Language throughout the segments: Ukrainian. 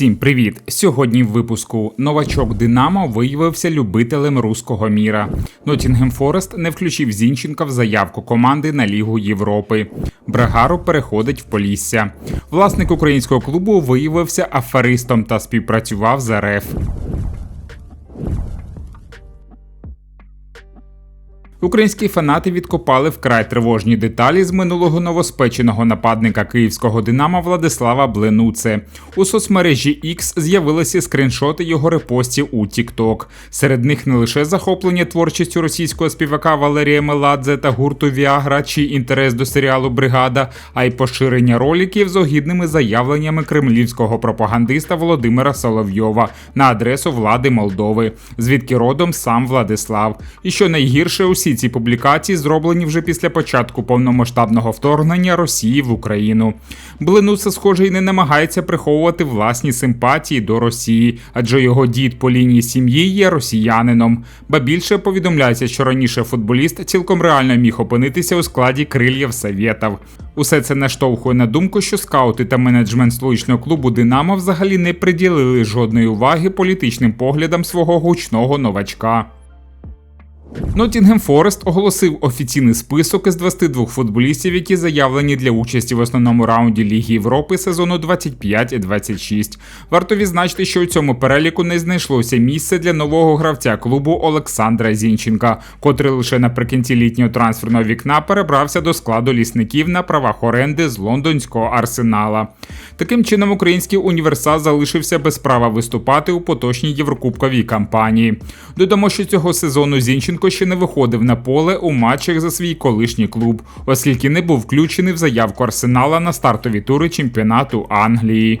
Всім привіт! Сьогодні в випуску новачок Динамо виявився любителем руського міра. Нотінгем Форест не включив Зінченка в заявку команди на Лігу Європи. Брагару переходить в Полісся. Власник українського клубу виявився аферистом та співпрацював з РФ. Українські фанати відкопали вкрай тривожні деталі з минулого новоспеченого нападника київського Динамо Владислава Бленуце. У соцмережі X з'явилися скріншоти його репостів у TikTok. Серед них не лише захоплення творчістю російського співака Валерія Меладзе та гурту Віагра чи інтерес до серіалу Бригада, а й поширення роліків з огідними заявленнями кремлівського пропагандиста Володимира Соловйова на адресу влади Молдови, звідки родом сам Владислав. І що найгірше усі. Усі ці публікації зроблені вже після початку повномасштабного вторгнення Росії в Україну. Блинуса, схоже, і не намагається приховувати власні симпатії до Росії, адже його дід по лінії сім'ї є росіянином. Ба більше повідомляється, що раніше футболіст цілком реально міг опинитися у складі крильєв Совєтів. Усе це наштовхує на думку, що скаути та менеджмент столичного клубу Динамо взагалі не приділили жодної уваги політичним поглядам свого гучного новачка. Нотінгем Форест оголосив офіційний список із 22 футболістів, які заявлені для участі в основному раунді Ліги Європи сезону 25-26. Варто відзначити, що у цьому переліку не знайшлося місце для нового гравця клубу Олександра Зінченка, котрий лише наприкінці літнього трансферного вікна перебрався до складу лісників на правах оренди з лондонського арсенала. Таким чином, український універсал залишився без права виступати у поточній єврокубковій кампанії. Додамо, що цього сезону Зінченко Луценко ще не виходив на поле у матчах за свій колишній клуб, оскільки не був включений в заявку Арсенала на стартові тури чемпіонату Англії.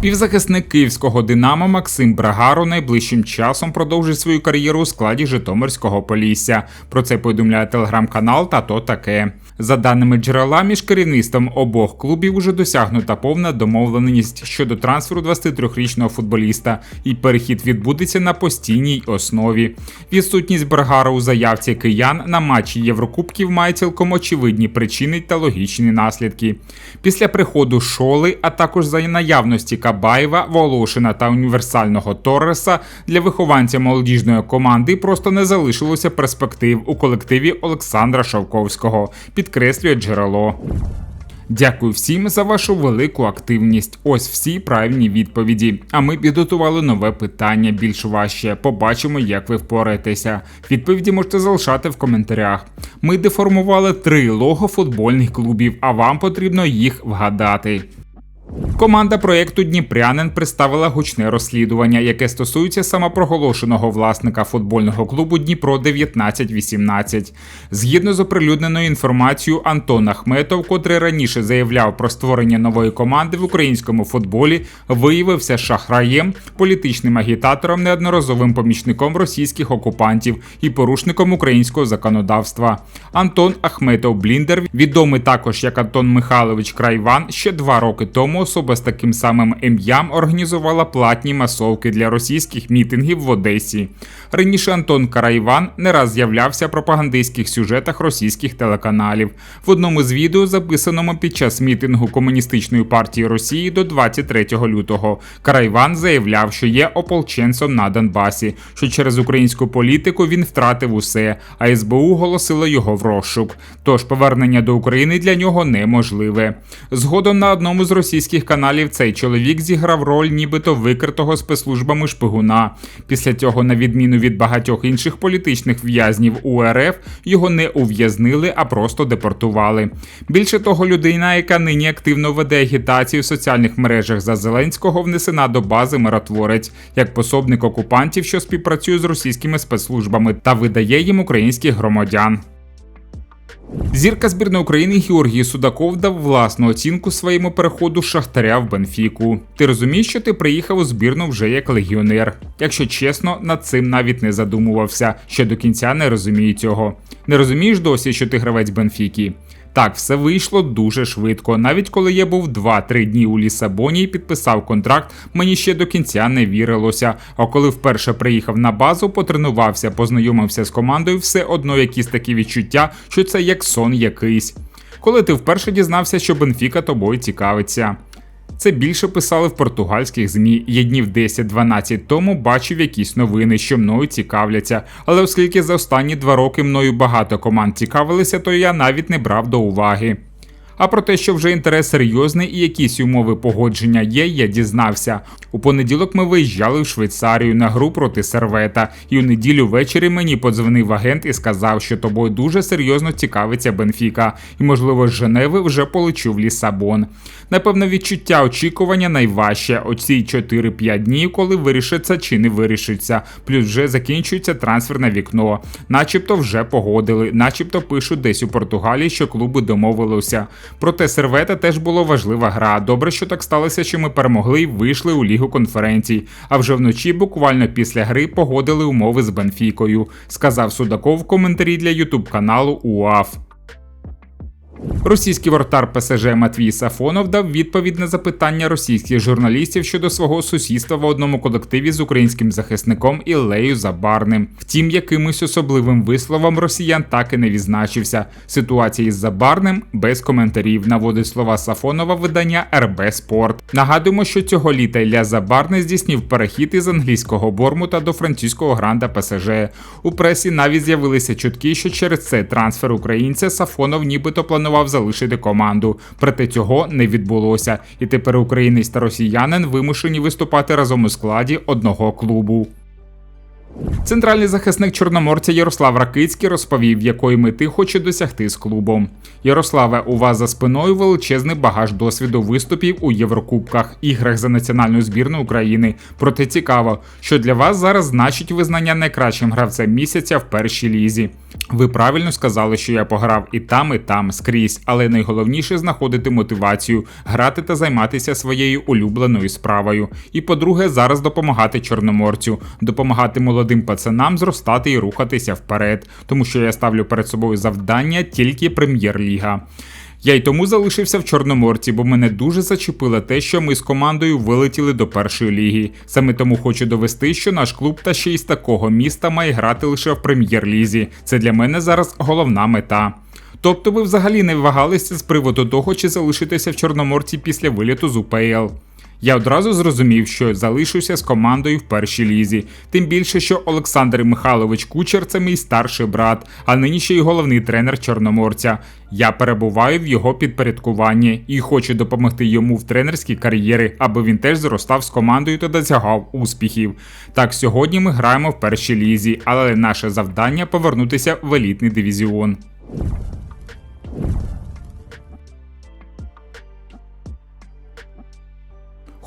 Півзахисник київського Динамо Максим Брагаро найближчим часом продовжить свою кар'єру у складі Житомирського Полісся. Про це повідомляє телеграм-канал та то таке. За даними джерела, між керівництвом обох клубів уже досягнута повна домовленість щодо трансферу 23-річного футболіста, і перехід відбудеться на постійній основі. Відсутність Брагаро у заявці киян на матчі Єврокубків має цілком очевидні причини та логічні наслідки. Після приходу шоли, а також за наявності Кабаєва, Волошина та універсального Торреса для вихованця молодіжної команди просто не залишилося перспектив у колективі Олександра Шовковського, підкреслює джерело. Дякую всім за вашу велику активність. Ось всі правильні відповіді. А ми підготували нове питання більш важче. Побачимо, як ви впораєтеся. Відповіді можете залишати в коментарях. Ми деформували три лого футбольних клубів, а вам потрібно їх вгадати. Команда проєкту Дніпрянин представила гучне розслідування, яке стосується самопроголошеного власника футбольного клубу Дніпро 1918. Згідно з оприлюдненою інформацією, Антон Ахметов, котрий раніше заявляв про створення нової команди в українському футболі, виявився шахраєм, політичним агітатором, неодноразовим помічником російських окупантів і порушником українського законодавства. Антон Ахметов Бліндер, відомий також як Антон Михайлович Крайван, ще два роки тому з таким самим ім'ям організувала платні масовки для російських мітингів в Одесі. Раніше Антон Карайван не раз з'являвся в пропагандистських сюжетах російських телеканалів. В одному з відео, записаному під час мітингу комуністичної партії Росії до 23 лютого, Карайван заявляв, що є ополченцем на Донбасі, що через українську політику він втратив усе, а СБУ голосило його в розшук. Тож повернення до України для нього неможливе. Згодом на одному з російських каналів цей чоловік зіграв роль нібито викритого спецслужбами шпигуна. Після цього, на відміну від багатьох інших політичних в'язнів УРФ, його не ув'язнили, а просто депортували. Більше того, людина, яка нині активно веде агітацію в соціальних мережах за Зеленського, внесена до бази миротворець як пособник окупантів, що співпрацює з російськими спецслужбами та видає їм українських громадян. Зірка збірної України Георгій Судаков дав власну оцінку своєму переходу Шахтаря в Бенфіку. Ти розумієш, що ти приїхав у збірну вже як легіонер. Якщо чесно, над цим навіть не задумувався, що до кінця не розумію цього. Не розумієш досі, що ти гравець Бенфіки? Так, все вийшло дуже швидко. Навіть коли я був 2-3 дні у Лісабоні і підписав контракт, мені ще до кінця не вірилося. А коли вперше приїхав на базу, потренувався, познайомився з командою, все одно якісь такі відчуття, що це як сон якийсь. Коли ти вперше дізнався, що Бенфіка тобою цікавиться. Це більше писали в португальських змі. Я днів 10-12 тому бачив якісь новини, що мною цікавляться. Але оскільки за останні два роки мною багато команд цікавилися, то я навіть не брав до уваги. А про те, що вже інтерес серйозний і якісь умови погодження є, я дізнався. У понеділок ми виїжджали в Швейцарію на гру проти сервета, і у неділю ввечері мені подзвонив агент і сказав, що тобою дуже серйозно цікавиться Бенфіка, і, можливо, з Женеви вже полечу в Лісабон. Напевно, відчуття очікування найважче оці 4-5 днів, коли вирішиться чи не вирішиться. Плюс вже закінчується трансферне вікно, начебто вже погодили, начебто пишуть десь у Португалії, що клуби домовилися. Проте сервета теж була важлива гра. Добре, що так сталося, що ми перемогли і вийшли у лігу конференцій. А вже вночі, буквально після гри, погодили умови з Бенфікою, сказав Судаков в коментарі для ютуб каналу УАФ. Російський вратар ПСЖ Матвій Сафонов дав відповідь на запитання російських журналістів щодо свого сусідства в одному колективі з українським захисником Іллею Забарним. Втім, якимось особливим висловом росіян так і не відзначився. Ситуація із Забарним без коментарів наводить слова Сафонова видання РБ Спорт. Нагадуємо, що цього літа Ілля Забарний здійснив перехід із англійського Бормута до французького гранда ПСЖ. У пресі навіть з'явилися чутки, що через цей трансфер українця Сафонов нібито планував залишити команду. Проте цього не відбулося, і тепер українець та росіянин вимушені виступати разом у складі одного клубу. Центральний захисник чорноморця Ярослав Ракицький розповів, якої мети хоче досягти з клубом. Ярославе, у вас за спиною величезний багаж досвіду виступів у Єврокубках, іграх за національну збірну України. Проте цікаво, що для вас зараз значить визнання найкращим гравцем місяця в першій лізі. Ви правильно сказали, що я пограв і там, і там скрізь, але найголовніше знаходити мотивацію, грати та займатися своєю улюбленою справою. І, по-друге, зараз допомагати чорноморцю, допомагати молодим пацанам зростати і рухатися вперед, тому що я ставлю перед собою завдання тільки прем'єр-ліга. Я й тому залишився в Чорноморці, бо мене дуже зачепило те, що ми з командою вилетіли до першої ліги. Саме тому хочу довести, що наш клуб та ще й з такого міста має грати лише в прем'єр-лізі. Це для мене зараз головна мета. Тобто ви взагалі не вагалися з приводу того, чи залишитися в Чорноморці після виліту з УПЛ. Я одразу зрозумів, що залишуся з командою в першій лізі. Тим більше, що Олександр Михайлович Кучер це мій старший брат, а нині ще й головний тренер Чорноморця. Я перебуваю в його підпорядкуванні і хочу допомогти йому в тренерській кар'єрі, аби він теж зростав з командою та досягав успіхів. Так, сьогодні ми граємо в першій лізі, але наше завдання повернутися в елітний дивізіон.